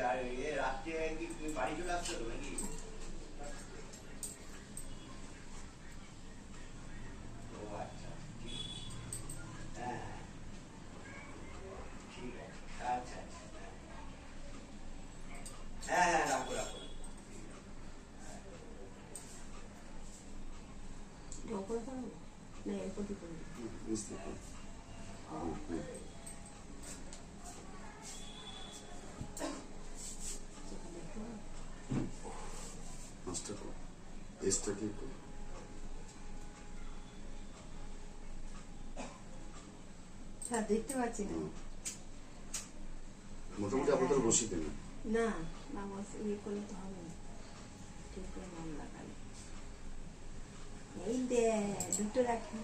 রাত্রে কি তুমি বাড়ি চলে আসছো তো নাকি ও আচ্ছা ঠিক হ্যাঁ ঠিক আছে আচ্ছা আচ্ছা হ্যাঁ হ্যাঁ রাখো রাখো ওপরে করো না? না এরপর দিতে হবে। বুঝতে পারলাম। হুম, হুম। মাস্টার করো। করো? হ্যাঁ দেখতে পাচ্ছি না। মোটামুটি আপনাদের বসে দেন না না বস করলে তো হবে না ঠিক করে নাম লাগালে এই দে দুটো রাখি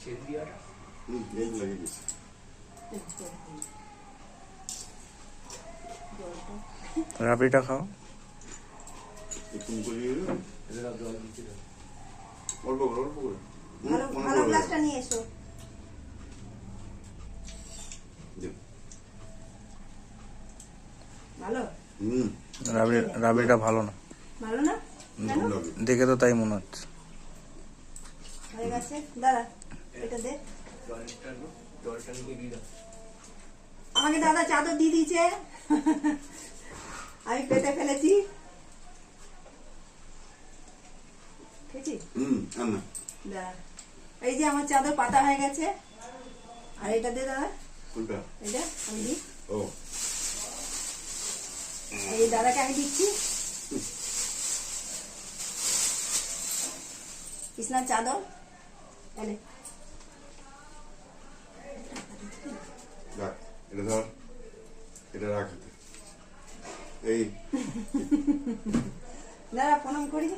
ছেড়ে দিয়াটা হুম এই লাগিয়ে। জলটা রাবড়িটা খাও একটু দিল অল্প করে অল্প করে। ভালো অনেক ভালো বড় গ্লাসটা নিয়ে এসো। ভালো? হুম। রাবড়ি রাবড়িটা ভালো না। ভালো দেখে তো তাই মনে হচ্ছে। হয়ে গেছে? দাঁড়া এটা দে। আমাকে দাদা চাদর দিয়ে দিয়েছে। আমি পেটে ফেলেছি। হুম দাঁড়া এই যে আমার চাদর পাতা হয়ে গেছে। আর এটা দে দাদা। কোনটা? এটা আমি দিই। ও। এই দাদাকে আমি দিচ্ছি। কৃষ্ণার চাদর। এনে এটা ধর এটা রাখ এতে। এই দাঁড়া প্রণাম করি।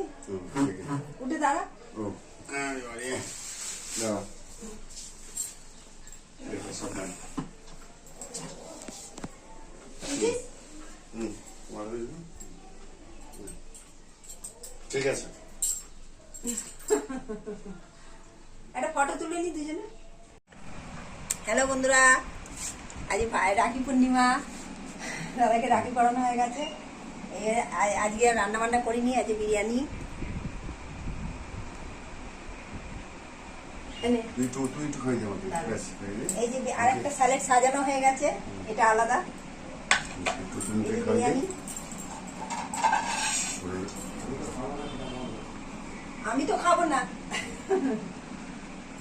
উঠে দাঁড়া। ঠিক আছে। একটা ফটো তুলে নি দুজনে। হ্যালো বন্ধুরা আজ ভাই রাখি পূর্ণিমা। দাদাকে রাখি পরানো হয়ে গেছে। আজকে রান্না বান্না করিনি আজকে বিরিয়ানি। খাই। এই যে আরেকটা স্যালাড সাজানো হয়ে গেছে এটা আলাদা। বিরিয়ানি। আমি তো খাব না।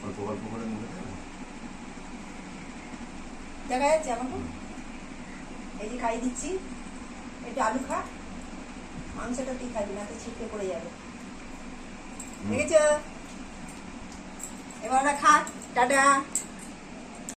অল্প অল্প করে দেখা যাচ্ছে আমাকে? এই যে খাইয়ে দিচ্ছি। একটু আলু খা। মাংসটা তুই খাবি না তো ছিটকে পড়ে যাবে। দেখেছ? এবার ওরা খা টাটা।